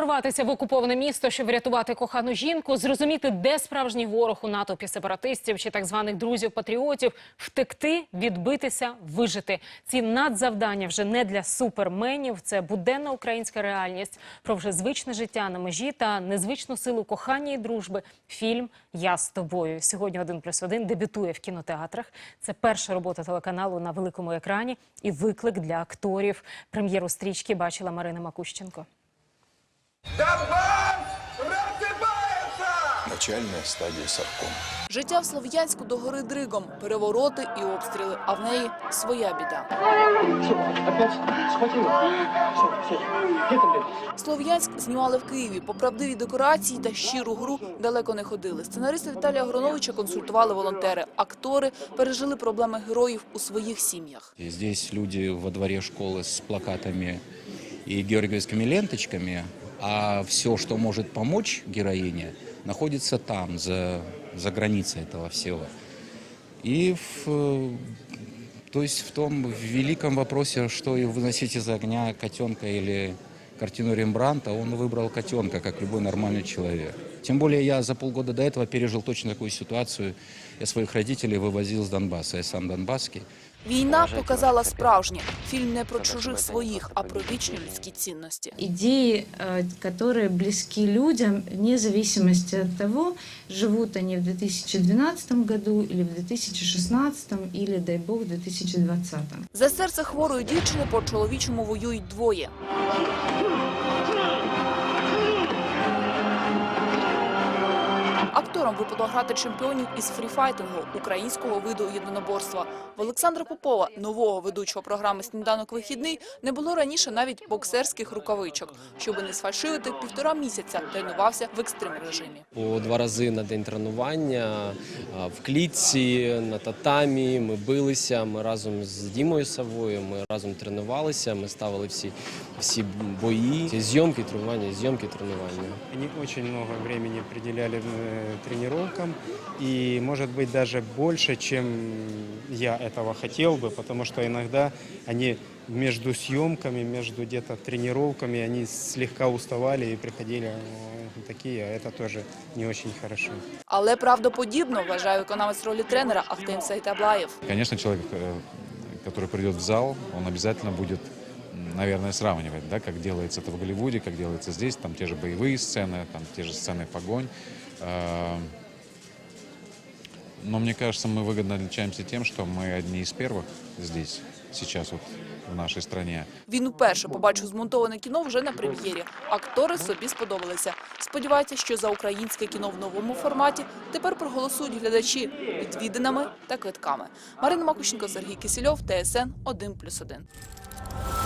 Прорватися в окуповане місто, щоб врятувати кохану жінку, зрозуміти, де справжній ворог у натовпі сепаратистів чи так званих друзів-патріотів, втекти, відбитися, вижити. Ці надзавдання вже не для суперменів. Це буденна українська реальність про вже звичне життя на межі та незвичну силу кохання і дружби. Фільм Я з тобою сьогодні один плюс один дебютує в кінотеатрах. Це перша робота телеканалу на великому екрані і виклик для акторів. Прем'єру стрічки бачила Марина Макущенко. Донбасс рассыпается! Начальная стадия саркома. Життя в Слов'янську до гори Дригом, перевороти і обстріли, а в неї своя біда. Слов'янськ знімали в Києві. По правдиві декорації та щиру гру далеко не ходили. Сценариста Віталія Гроновича консультували волонтери. Актори пережили проблеми героїв у своїх сім'ях. Здесь люди во дворе школы с плакатами и георгиевскими ленточками, а все, что может помочь героине, находится там, за, за границей этого всего. И в, э, то есть в том великом вопросе, что и выносить из огня котенка или картину Рембранта, он выбрал котенка, как любой нормальный человек. Тем более я за полгода до этого пережил точно такую ситуацию. Я своих родителей вывозил с Донбасса, я сам донбасский. Війна показала справжнє. Фільм не про чужих своїх, а про вічні людські цінності. идеи, э, которые близки людям, вне зависимости от того, живут они в 2012 году или в 2016 или, дай бог, в 2020. За серце хворої дівчини по чоловічому воюють двоє. Акторам випало грати чемпіонів із фріфайтингу українського виду єдиноборства. В Олександра Попова, нового ведучого програми Сніданок вихідний, не було раніше навіть боксерських рукавичок. Щоби не сфальшивити, півтора місяця тренувався в екстрим режимі. По два рази на день тренування в клітці, на татамі. Ми билися. Ми разом з Дімою Савою. Ми разом тренувалися. Ми ставили всі, всі бої. Зйомки, тренування, зйомки, тренування. Они очень много времени определяли э, тренировкам, и, может быть, даже больше, чем я этого хотел бы, потому что иногда они между съемками, между где-то тренировками, они слегка уставали и приходили э, такие, а это тоже не очень хорошо. Але правдоподібно вважає виконавець ролі тренера Ахтем Сайтаблаєв. Конечно, человек, э, который придет в зал, он обязательно будет, м, наверное, сравнивать, да, как делается это в Голливуде, как делается здесь, там те же боевые сцены, там те же сцены погонь. Э, Но мне кажется, мы выгодно отличаемся тем, что мы одни из первых здесь, сейчас вот в нашей стране. Він уперше побачив змонтоване кіно вже на прем'єрі. Актори собі сподобалися. Сподівається, що за українське кіно в новому форматі тепер проголосують глядачі відвідинами та квитками. Марина Макущенко, Сергій Кисельов, ТСН 1+,1.